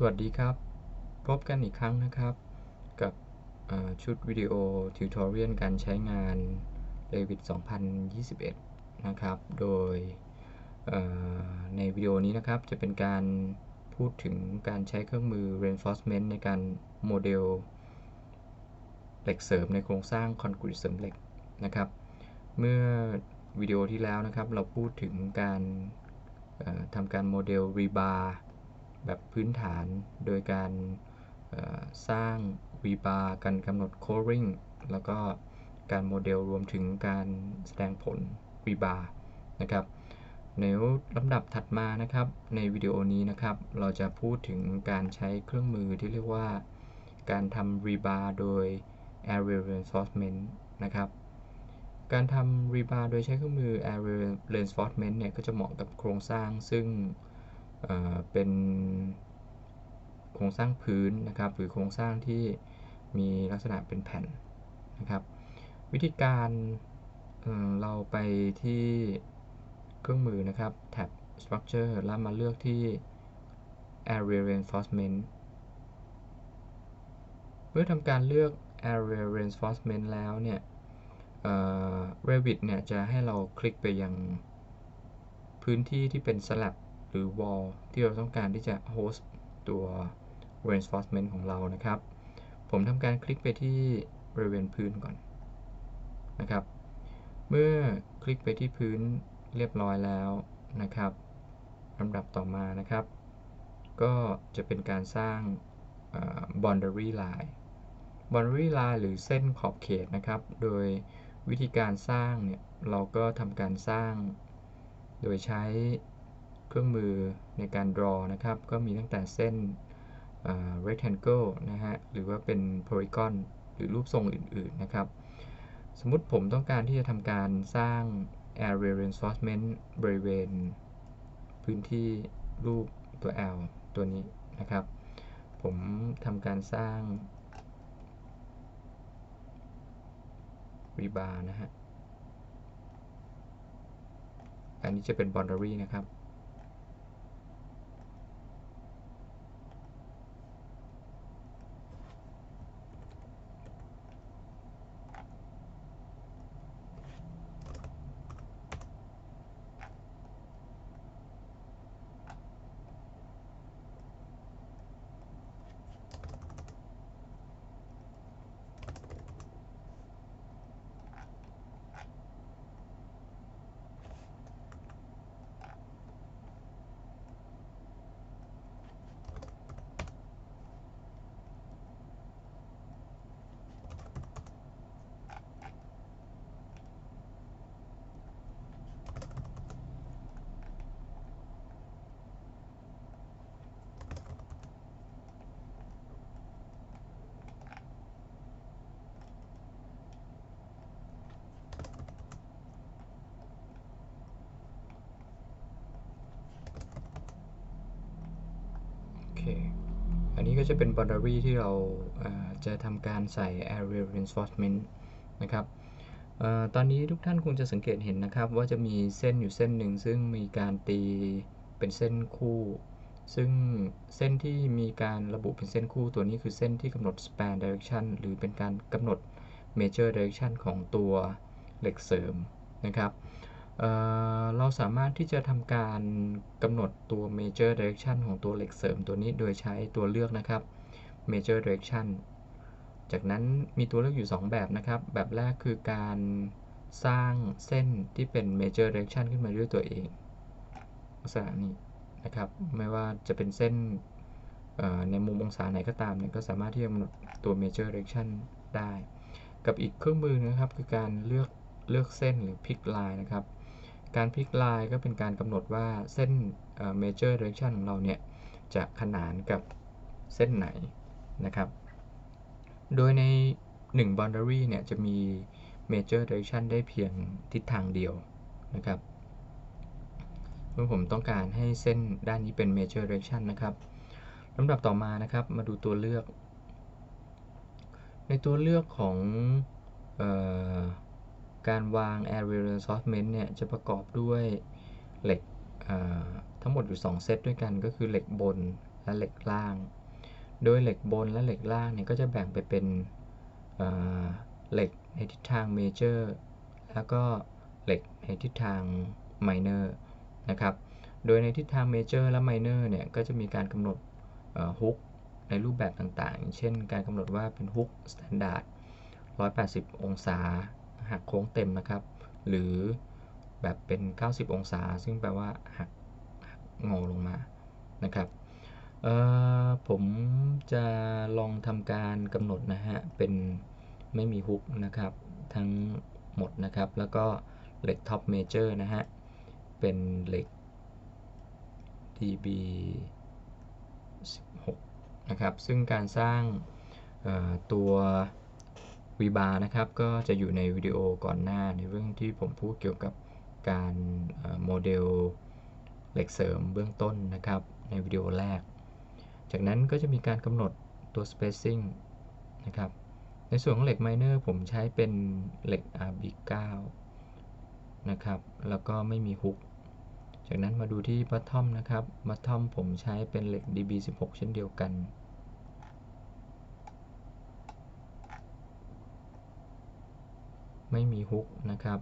สวัสดีครับ พบกันอีกครั้งนะครับ กับชุดวิดีโอทิวทอเรียลการใช้งาน Revit 2021 นะครับ โดยในวิดีโอนี้นะครับจะเป็นการพูดถึงการใช้เครื่องมือ reinforcement ในการโมเดลเหล็กเสริมในโครงสร้างคอนกรีตเสริมเหล็กนะครับ เมื่อวิดีโอที่แล้วนะครับ เราพูดถึงการทำการโมเดลรีบาร์ แบบพื้นฐาน โดยการสร้างรีบาการกำหนดโคริงแล้วก็การโมเดลรวมถึงการแสดงผลรีบานะครับในลำดับถัดมานะครับ ในวิดีโอนี้นะครับ เราจะพูดถึงการใช้เครื่องมือที่เรียกว่าการทำรีบาร์โดย area reinforcement นะครับการทำรีบาร์โดยใช้เครื่องมือ area reinforcement เนี่ยก็จะเหมาะกับโครงสร้างซึ่ง เป็นโครงสร้างพื้นนะครับหรือโครงสร้างที่มีลักษณะเป็นแผ่นนะครับ วิธีการเราไปที่เครื่องมือนะครับแท็บ structure แล้วมาเลือกที่ area reinforcement เมื่อทำการเลือก area reinforcement แล้วเนี่ย Revit เนี่ยจะให้เราคลิกไปยังพื้นที่ที่เป็น slab หรือ wall ที่เราต้องการที่จะ host ตัว reinforcement ของเรานะครับ ผมทำการคลิกไปที่บริเวณพื้นก่อนนะครับ เมื่อคลิกไปที่พื้นเรียบร้อยแล้วนะครับลำดับต่อมานะครับ ก็จะเป็นการสร้าง boundary line boundary line หรือเส้นขอบเขตนะครับ โดยวิธีการสร้างเนี่ย เราก็ทำการสร้าง โดยใช้ เครื่องมือในการ draw นะครับ ก็มีตั้งแต่เส้น rectangle นะฮะ หรือว่าเป็น polygon หรือรูปทรงอื่น ๆ นะครับ สมมุติผมต้องการที่จะทำการสร้าง area reinforcement บริเวณ พื้นที่รูปตัว L ตัวนี้นะครับ ผมทำการสร้าง rebar นะฮะ อันนี้จะเป็น boundary นะครับ อันนี้ก็จะเป็น boundary ที่เราจะทำการใส่ area reinforcement นะครับตอนนี้ทุกท่านคงจะสังเกตเห็นนะครับ ว่าจะมีเส้นอยู่เส้นหนึ่ง ซึ่งมีการตีเป็นเส้นคู่ ซึ่งเส้นที่มีการระบุเป็นเส้นคู่ตัวนี้คือเส้นที่กำหนด span direction หรือเป็นการกำหนด major direction ของตัวเหล็กเสริมนะครับ เเราสามารถที่จะทำการกำหนดตัว major direction ของตัวเหล็กเสริมตัวนี้โดยใช้ตัวเลือกนะครับ major direction จากนั้นมีตัวเลือกอยู่ 2 แบบนะครับ แบบแรกคือการสร้างเส้นที่เป็น major direction ขึ้นมาด้วยตัวเองลักษณะนี้นะครับ ไม่ว่าจะเป็นเส้นในมุมองศาไหนก็ตามเนี่ยก็สามารถที่จะกำหนดตัว major direction ได้ กับอีกเครื่องมือนะครับ คือการเลือกเลือกเส้นหรือ pick line นะครับ การพลิกลายก็เป็นการกำหนดว่าเส้น major direction ของเราเนี่ยจะขนานกับเส้นไหนนะครับ โดยใน 1 boundary เนี่ยจะมี major direction ได้เพียงทิศทางเดียวนะครับเมื่อผมต้องการให้เส้นด้านนี้เป็น major direction นะครับลำดับต่อมานะครับมาดูตัวเลือก ในตัวเลือกของออ การวาง area reinforcement เนี่ยจะประกอบด้วยเหล็กทั้งหมดอยู่ 2 เซตด้วยกันก็คือเหล็กบนและเหล็กล่าง โดยเหล็กบนและเหล็กล่างเนี่ยก็จะแบ่งไปเป็นเหล็กในทิศทางเมเจอร์แล้วก็เหล็กในทิศทางไมเนอร์นะครับ โดยในทิศทางเมเจอร์และไมเนอร์เนี่ยก็จะมีการกำหนดฮุกในรูปแบบต่างๆ เช่นการกำหนดว่าเป็นฮุกสแตนดาร์ด180 องศา หักโค้งเต็มนะครับ หรือแบบเป็น 90 องศา ซึ่งแปลว่าหักงอลงมานะครับผมจะลองทำการกำหนดนะฮะ เป็นไม่มีฮุกนะครับ ทั้งหมดนะครับ แล้วก็เหล็กท็อปเมเจอร์นะฮะ เป็นเหล็ก db 16 นะครับ ซึ่งการสร้างตัว v bar นะครับก็จะอยู่ในวิดีโอก่อนหน้าในเรื่องที่ผมพูดเกี่ยวกับการโมเดลเหล็กเสริมเบื้องต้นนะครับในวิดีโอแรก จากนั้นก็จะมีการกำหนดตัว spacing นะครับในส่วนของเหล็กไมเนอร์ผมใช้เป็นเหล็ก RB9 นะครับแล้วก็ไม่มีฮุก จากนั้นมาดูที่บัตทอมนะครับบัตทอมผมใช้เป็นเหล็ก DB16 เช่นเดียวกัน ไม่มีฮุกนะครับ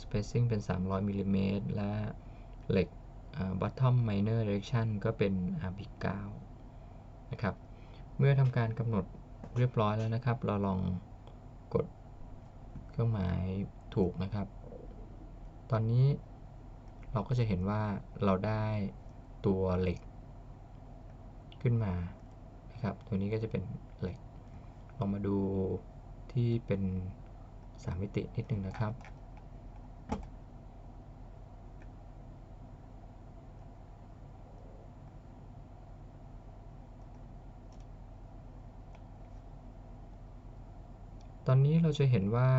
spacing เป็น 300มิลลิเมตรและเหล็ก bottom minor direction ก็เป็น RB9 นะครับ เมื่อทำการกำหนดเรียบร้อยแล้วนะครับ เราลองกดเครื่องหมายถูกนะครับ ตอนนี้เราก็จะเห็นว่าเราได้ตัวเหล็ก ขึ้นมานะครับ ตัวนี้ก็จะเป็นเหล็กลองมาดูที่เป็น 3มิตินิดนึงนะครับ ตอนนี้เราจะเห็นว่า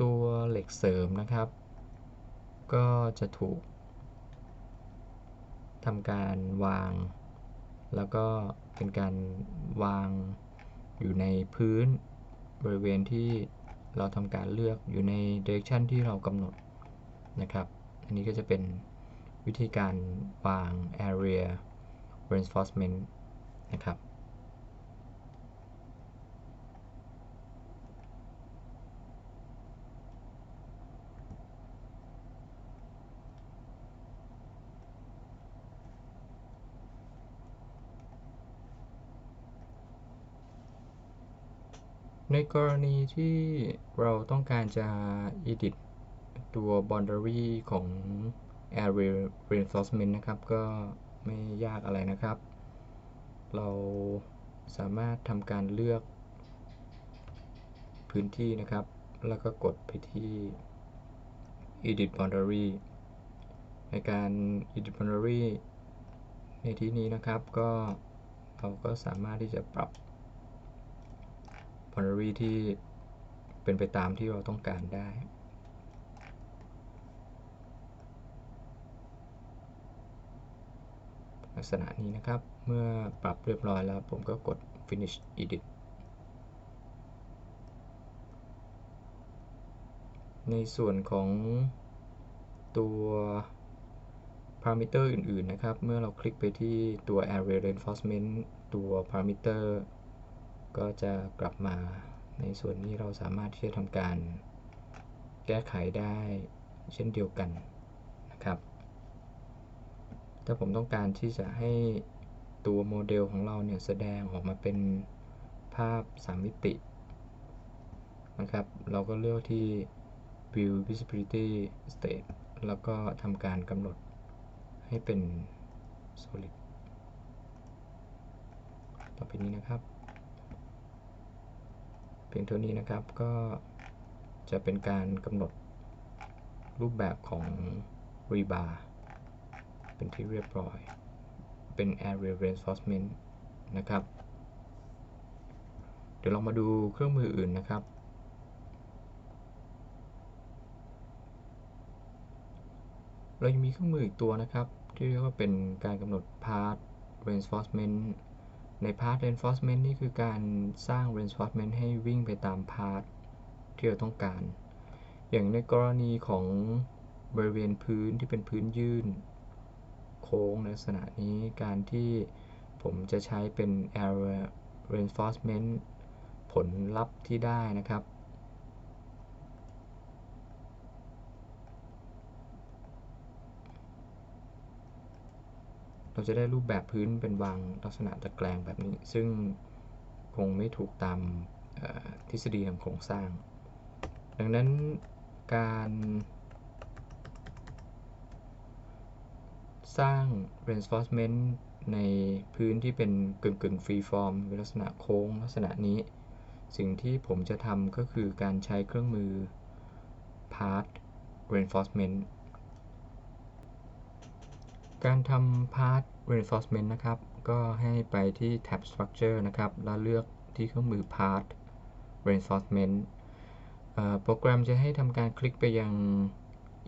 ตัวเหล็กเสริมนะครับ ก็จะถูกทำการวาง แล้วก็เป็นการวางอยู่ในพื้นบริเวณที่ เราทำการเลือกอยู่ใน direction ที่เรากำหนดนะครับ อันนี้ก็จะเป็นวิธีการวาง area reinforcement นะครับ ในกรณีที่เราต้องการจะ edit ตัว boundary ของ area reinforcement นะครับ ก็ไม่ยากอะไรนะครับ เราสามารถทำการเลือกพื้นที่นะครับ แล้วก็กดไปที่ edit boundary ในการ edit boundary ในที่นี้นะครับ ก็เราก็สามารถที่จะปรับ boundary ที่เป็นไปตามที่เราต้องการได้ลักษณะนี้นะครับ เมื่อปรับเรียบร้อยแล้วผมก็กด finish edit ในส่วนของตัว parameter อื่น ๆ นะครับ เมื่อเราคลิกไปที่ตัว area reinforcement ตัว parameter ก็จะกลับมาในส่วนนี้เราสามารถที่จะทำการแก้ไขได้เช่นเดียวกันนะครับ ถ้าผมต้องการที่จะให้ตัวโมเดลของเราเนี่ยแสดงออกมาเป็นภาพ 3 มิตินะครับ เราก็เลือกที่ view visibility state แล้วก็ทำการกำหนดให้เป็น solid ต่อไปนี้นะครับ พียงเท่านี้นะครับก็จะเป็นการกำหนดรูปแบบของ rebar เป็นที่เรียบร้อย เป็น area reinforcement นะครับ เดี๋ยวลองมาดูเครื่องมืออื่นนะครับ เรายังมีเครื่องมืออีกตัวนะครับ ที่เรียกว่าเป็นการกำหนด path reinforcement ใน path reinforcement นี่คือการสร้าง reinforcement ให้วิ่งไปตาม path ที่เราต้องการ อย่างในกรณีของบริเวณพื้นที่เป็นพื้นยื่น โค้งในลักษณะนี้การที่ผมจะใช้เป็น area reinforcement ผลลัพธ์ที่ได้นะครับ เราจะได้รูปแบบพื้นเป็นวางลักษณะตะแกรงแบบนี้ ซึ่งคงไม่ถูกตามทฤษฎีทางโครงสร้าง ดังนั้นการสร้าง reinforcement ในพื้นที่เป็นกึ่งกึ่งฟรีฟอร์มลักษณะโค้งลักษณะนี้ สิ่งที่ผมจะทำก็คือการใช้เครื่องมือ part reinforcement การทำ part reinforcement นะครับ ก็ให้ไปที่ tab structure นะครับ แล้วเลือกที่เครื่องมือ part reinforcement โปรแกรมจะให้ทำการคลิกไปยัง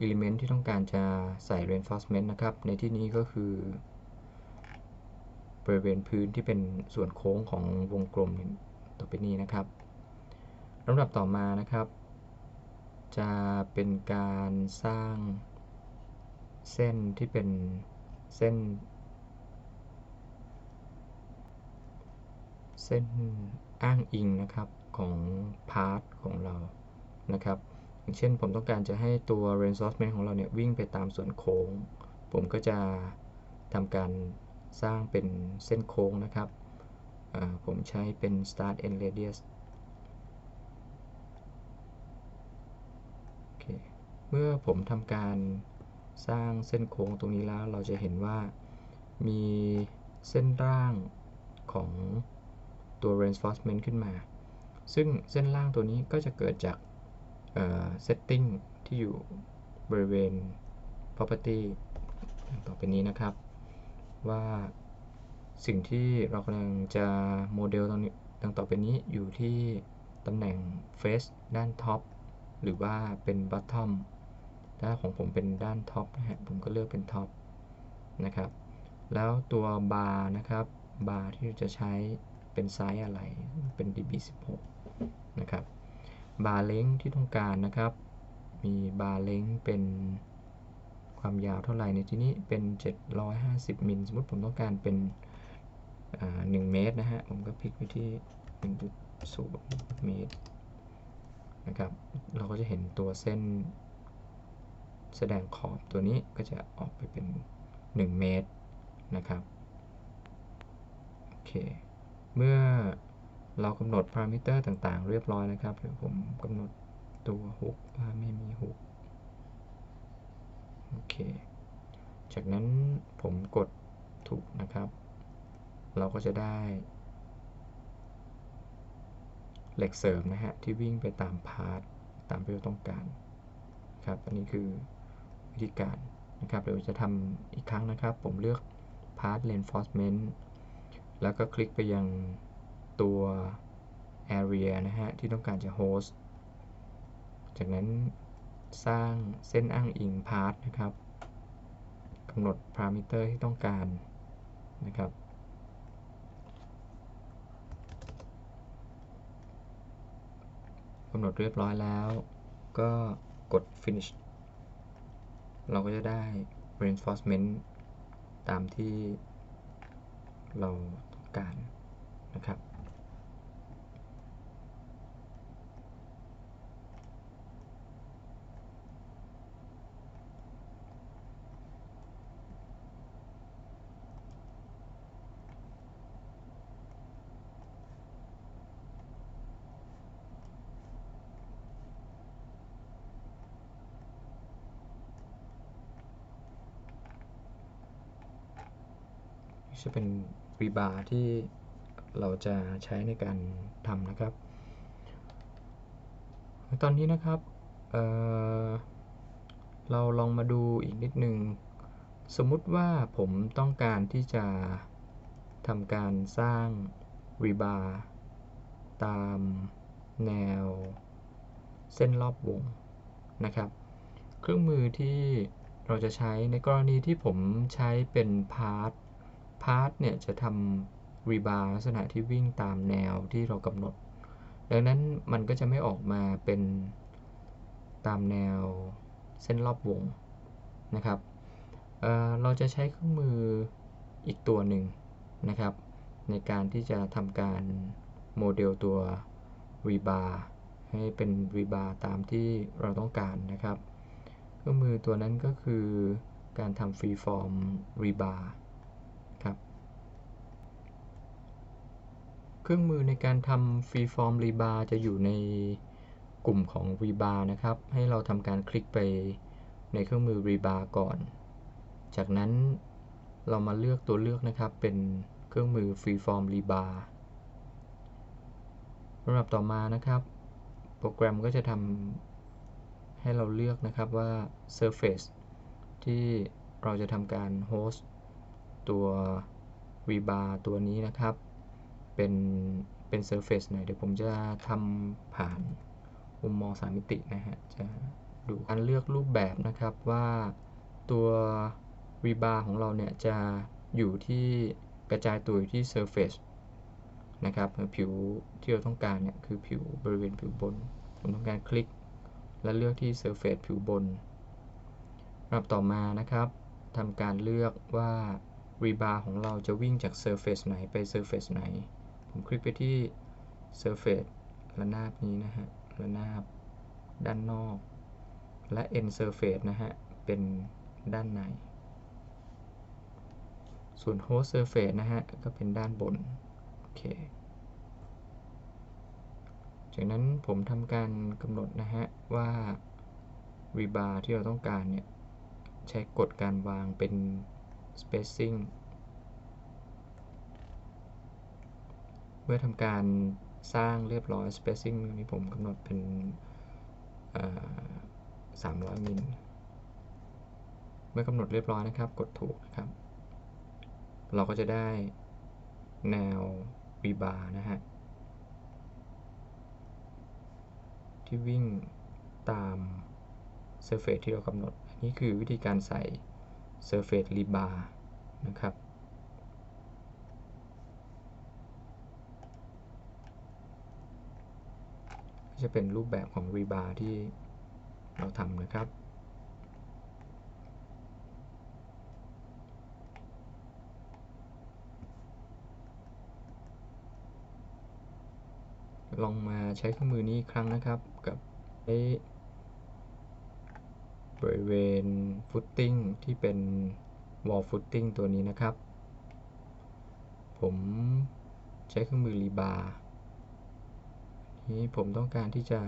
element ที่ต้องการจะใส่ reinforcement นะครับ ในที่นี้ก็คือบริเวณพื้นที่เป็นส่วนโค้งของวงกลมต่อไปนี้นะครับลำดับต่อมานะครับ จะเป็นการสร้างเส้นที่เป็น เส้น เส้นอ้างอิงนะครับของพาร์ทของเรานะครับอย่างเช่นผมต้องการจะให้ตัว reinforcement ของเราเนี่ยวิ่งไปตามส่วนโค้ง ผมก็จะทำการสร้างเป็นเส้นโค้งนะครับผมใช้เป็น start end radius เมื่อผมทำการ สร้างเส้นโค้งตรงนี้แล้วเราจะเห็นว่ามีเส้นร่างของตัว reinforcement ขึ้นมา ซึ่งเส้นล่างตัวนี้ก็จะเกิดจาก setting ที่อยู่บริเวณ property ต่อไปนี้นะครับ ว่าสิ่งที่เรากำลังจะโมเดลตรงนี้ดังต่อไปนี้อยู่ที่ตำแหน่ง face ด้านท็อปหรือว่าเป็น bottom ถ้าของผมเป็นด้านท็อปนะฮะผมก็เลือกเป็นท็อปนะครับ แล้วตัวบาร์นะครับบาร์ที่จะใช้เป็นไซส์อะไรเป็น db16 นะครับบาร์เล้งที่ต้องการนะครับ มีบาร์เล้งเป็นความยาวเท่าไหร่ในที่นี้เป็น 750มิลสมมติผมต้องการเป็น1เมตรนะฮะ ผมก็พลิกไปที่1.0เมตรนะครับ เราก็จะเห็นตัวเส้น แสดงขอบตัวนี้ก็จะออกไปเป็น 1 เมตรนะครับโอเคเมื่อเรากำหนดพารามิเตอร์ต่างๆ เรียบร้อยนะครับเดี๋ยวผมกำหนดตัวฮุกว่าไม่มีฮุกโอเค จากนั้นผมกดถูกนะครับ เราก็จะได้ เหล็กเสริมนะฮะที่วิ่งไปตามพาร์ทตามที่เราต้องการครับ อันนี้คือ วิธีการนะครับ เดี๋ยวจะทำอีกครั้งนะครับ ผมเลือก Path Reinforcement แล้วก็คลิกไปยังตัว Area นะฮะ ที่ต้องการจะ host จากนั้นสร้างเส้นอ้างอิงพาร์ทนะครับกำหนดพารามิเตอร์ที่ต้องการนะครับ กำหนดเรียบร้อยแล้ว ก็กด finish เราก็จะได้ reinforcement ตามที่เราต้องการนะครับ จะเป็นรีบาร์ที่เราจะใช้ในการทำนะครับ ตอนนี้นะครับเเราลองมาดูอีกนิดนึง สมมุติว่าผมต้องการที่จะทำการสร้างรีบาร์ตามแนวเส้นรอบวงนะครับ เครื่องมือที่เราจะใช้ในกรณีที่ผมใช้เป็นพาร์ท พาร์ทเนี่ยจะทำรีบาร์ลักษณะที่วิ่งตามแนวที่เรากำหนด ดังนั้นมันก็จะไม่ออกมาเป็นตามแนวเส้นรอบวงนะครับเเราจะใช้เครื่องมืออีกตัวหนึ่งนะครับ ในการที่จะทำการโมเดลตัว rebar ให้เป็น rebar ตามที่เราต้องการนะครับ เครื่องมือตัวนั้นก็คือการทำ freeform rebar ครับ เครื่องมือในการทำ freeform rebar จะอยู่ในกลุ่มของ rebar นะครับ ให้เราทำการคลิกไปในเครื่องมือ rebar ก่อน จากนั้นเรามาเลือกตัวเลือกนะครับ เป็นเครื่องมือ freeform rebar สำหรับต่อมานะครับ โปรแกรมก็จะทำให้เราเลือกนะครับว่า surface ที่เราจะทำการ host ตัว rebar ตัวนี้นะครับ เป็นเป็น surface ไหน่อย เดี๋ยวผมจะทำผ่านมุมมองสามมิตินะฮะ จะดูการเลือกรูปแบบนะครับว่าตัว rebar ของเราเนี่ยจะอยู่ที่กระจายตัวอยู่ที่ surface นะครับผิวที่เราต้องการเนี่ยคือผิวบริเวณผิวบน ผมต้องการคลิก และเลือกที่ surface ผิวบนลำดับต่อมานะครับทำการเลือกว่า rebar ของเราจะวิ่งจาก surface ไหนไป surface ไหน ผมคลิกไปที่ surface ระนาบนี้นะฮะ ระนาบด้านนอก และ end surface นะฮะ เป็นด้านใน ส่วน host surface นะฮะ ก็เป็นด้านบน โอเค จากนั้นผมทำการกำหนดนะฮะ ว่า rebar ที่เราต้องการเนี่ย ใช้กฎการวางเป็น spacing มื่อทำการสร้างเรียบร้อย spacing นี้ผมกำหนดเป็น 300 มิล เมื่อกำหนดเรียบร้อยนะครับ กดถูกนะครับ เราก็จะได้แนว rebar นะฮะ ที่วิ่งตาม surface ที่เรากำหนด นี่คือวิธีการใส่ surface rebar นะครับ จะเป็นรูปแบบของ rebar ที่เราทำนะครับ ลองมาใช้เครื่องมือนี้อีกครั้งนะครับกับบริเวณฟุตติ้งที่เป็น wall footing ตัวนี้นะครับ ผมใช้เครื่องมือรีบาร์ นี้ผมต้องการที่จะ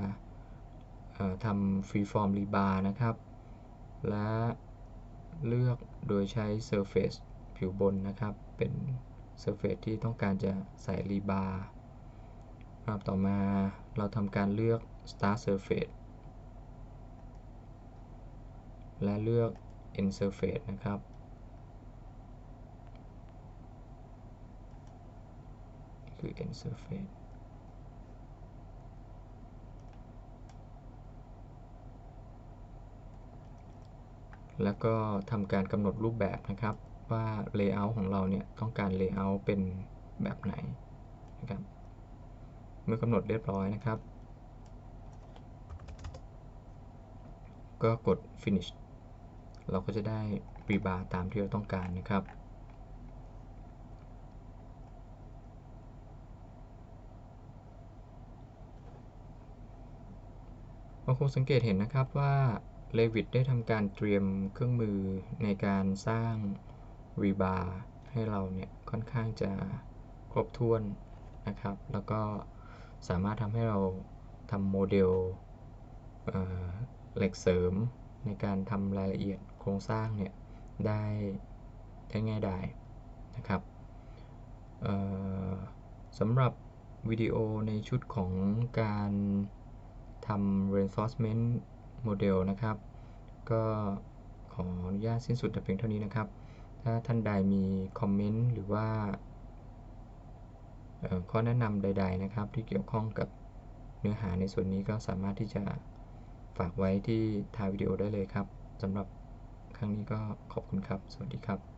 ทำ freeform rebar นะครับ และเลือกโดยใช้ surface ผิวบนนะครับ เป็น surface ที่ต้องการจะใส่ rebar ครับต่อมาเราทำการเลือก start surface และเลือก end surface นะครับ คือ end surface แล้วก็ทำการกำหนดรูปแบบนะครับ ว่า layout ของเราเนี่ยต้องการ layout เป็นแบบไหนนะครับ เมื่อกำหนดเรียบร้อยนะครับ ก็กด finish เราก็จะได้ rebar ตามที่เราต้องการนะครับเราคงสังเกตเห็นนะครับว่า Revit ได้ทำการเตรียมเครื่องมือในการสร้าง rebar ให้เราเนี่ยค่อนข้างจะครบถ้วนนะครับ แล้วก็สามารถทำให้เราทำโมเดลเหล็กเสริมในการทำรายละเอียดโครงสร้างเนี่ยได้ได้ง่ายดายนะครับสำหรับวิดีโอในชุดของการทำ reinforcement โมเดลนะครับ ก็ขออนุญาตสิ้นสุดแต่เพียงเท่านี้นะครับ ถ้าท่านใดมีคอมเมนต์หรือว่าข้อแนะนำใด ๆนะครับ ที่เกี่ยวข้องกับเนื้อหาในส่วนนี้ก็สามารถที่จะฝากไว้ที่ท้ายวิดีโอได้เลยครับสำหรับครั้งนี้ก็ขอบคุณครับ สวัสดีครับ